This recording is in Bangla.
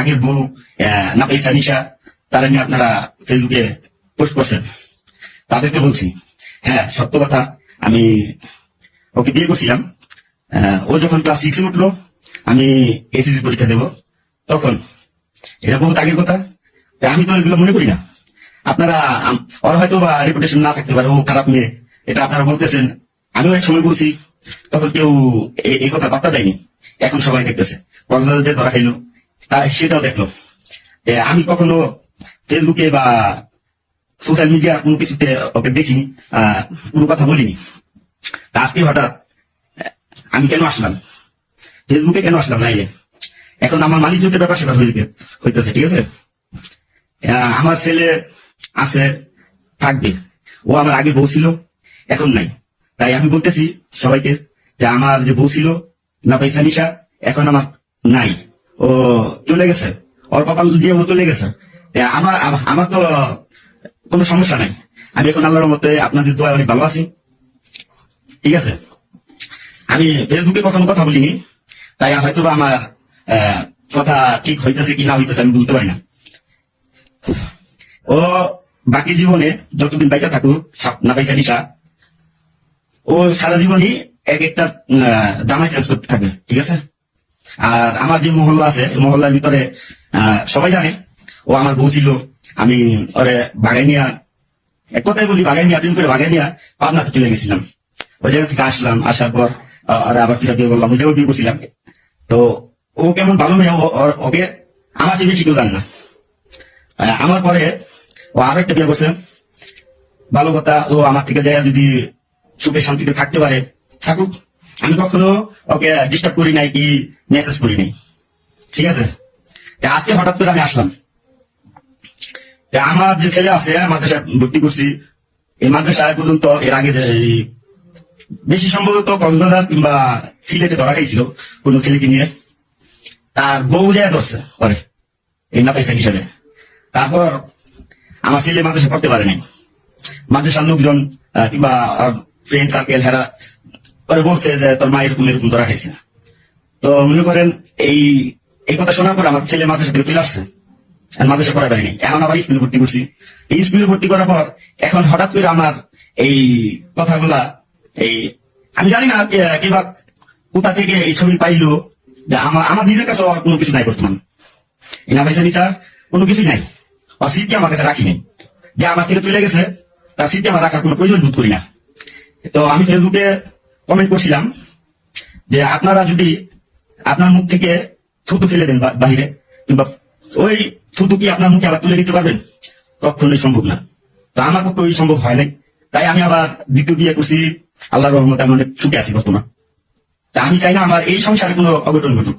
আগের বউ আহ, নাফিসা নিশা তারা নিয়ে আপনারা ফেসবুকে পোস্ট করছেন। তাদেরকে বলছি হ্যাঁ সত্য কথা আমি ওকে বিয়ে করছিলাম ও যখন ক্লাস সিক্সে উঠল আমি এসএসসি পরীক্ষা দেব। তখন এটা বহুত আগের কথা আমি তো এগুলো মনে করি না। আপনারা ওর হয়তো বা রেপুটেশন না থাকতে পারে ও খারাপ মেয়ে এটা আপনারা বলতেছেন। আমিও এক সময় বলছি তখন কেউ এই কথা বার্তা দেয়নি। এখন সবাই দেখতেছে। কক্সবাজার ধরা খাইলো। সেটাও দেখল। আমি কখনো ফেসবুকে বা সোশ্যাল মিডিয়া কোনো কিছুতে ওকে দেখিনি কোনো কথা বলিনি। আজকে হঠাৎ আমি কেন আসলাম? ফেসবুকে কেন আসলাম নাইলে? এখন আমার মালিক যুদ্ধের ব্যাপার সেটা হইতে, হইতেছে, ঠিক আছে? আমার ছেলে আছে, থাকবে। ও আমার আগে বউ ছিল, এখন নাই। তাই আমি বলতেছি সবাইকে যে আমার যে বউ ছিল না পয়সা নিশা, এখন আমার নাই। ও, চলে গেছে। ওর কপাল দিয়ে ও চলে গেছে। আমার আমার তো কোনো সমস্যা নাই। আমি এখন আল্লাহর মতে আপনাদের দোয়া অনেক ভালো আছি। ঠিক আছে? আমি ফেসবুকে কখনো কথা বলিনি। তাই হয়তো আমার কথা ঠিক হইতেছে কি না হইতেছে আমি বুঝতে পারি না। ও, বাকি জীবনে যতদিন বাইচা থাকুক না পয়সা নিশা, ও সারা জীবনই এক একটা জামাই চেঞ্জ করতে থাকবে। ঠিক আছে? আর আমার যে মহল্লা আছে মহল্লার ভিতরে সবাই জানে, ও আমার বউ ছিল। আমি ওরে বাগাই নিয়া, এক কথাই বলি, বাগাই নিয়ে, প্রেম করে বাগাই নিয়ে পাবনাতে চলে গেছিলাম। ওই জায়গা থেকে আসলাম, আসার পর আবার ফিরে বিয়ে করলাম ওই জায়গায় বিয়ে করছিলাম তো ও কেমন ভালো মেয়ে ওকে আমার চেয়ে বেশি কেউ জানে না। আমার পরে ও আরও একটা বিয়ে করছে। ভালো কথা, ও আমার থেকে যায় যদি সুখে শান্তিতে থাকতে পারে। থাকুক, আমি কখনো ওকে ডিস্টার্ব করি নাই, কি মেসেজ করি নাই। ঠিক আছে? আজকে হঠাৎ করে আমি আসলাম। আমার যে ছেলে আছে, মাদ্রাসায় ভর্তি করছি, এই মাদ্রাসায় পর্যন্ত এর আগে বেশি সম্ভবত কক্সবাজার কিংবা সিলেটে ধরা খাইছিল কোন ছেলেকে নিয়ে। তার বউ যায় ধরছে পরে এই না পয়সা হিসাবে। তারপর আমার ছেলে মাদ্রাসা পড়তে পারে নাই। মাদ্রাসার লোকজন কিংবা ফ্রেন্ড সার্কেল হেরা পরে বলছে যে তোর মা এরকম এরকম ধরা খাইছে। তো মনে করেন এই এই কথা শোনার পর আমার ছেলে মাদ্রাসা থেকে চলে আসছে। মাদ্রাসা পড়া পারিনি এখন আবার স্কুলে ভর্তি করছি। এই স্কুলে ভর্তি করার পর এখন হঠাৎ করে আমার এই কথাগুলা, এই, আমি জানি না কে- কে বা কোথা থেকে এই ছবি পাইলো যে আমার আমার নিজের কাছে আর কোনো কিছু নাই বর্তমান। এই না পয়সা নিচার কোনো কিছুই নাই। আর স্মৃতি আমার কাছে রাখিনি যে আমার থেকে চলে গেছে, তার স্মৃতি আমার রাখার কোনো প্রয়োজন বোধ করি না। তো আমি ফেসবুকে কমেন্ট করছিলাম যে আপনারা যদি আপনার মুখ থেকে থুতু ফেলে দেন বাহিরে, কিংবা ওই থুতু কি আপনার মুখে আবার তুলে দিতে পারবেন? কখনোই সম্ভব না। তা আমার পক্ষে ওই সম্ভব হয় নাই। তাই আমি আবার দ্বিতীয় বিয়ে করছি। আল্লাহ রহমতে আমি অনেক সুখে আছি বর্তমান। তা আমি চাই না আমার এই সংসারে কোনো অঘটন ঘটুক।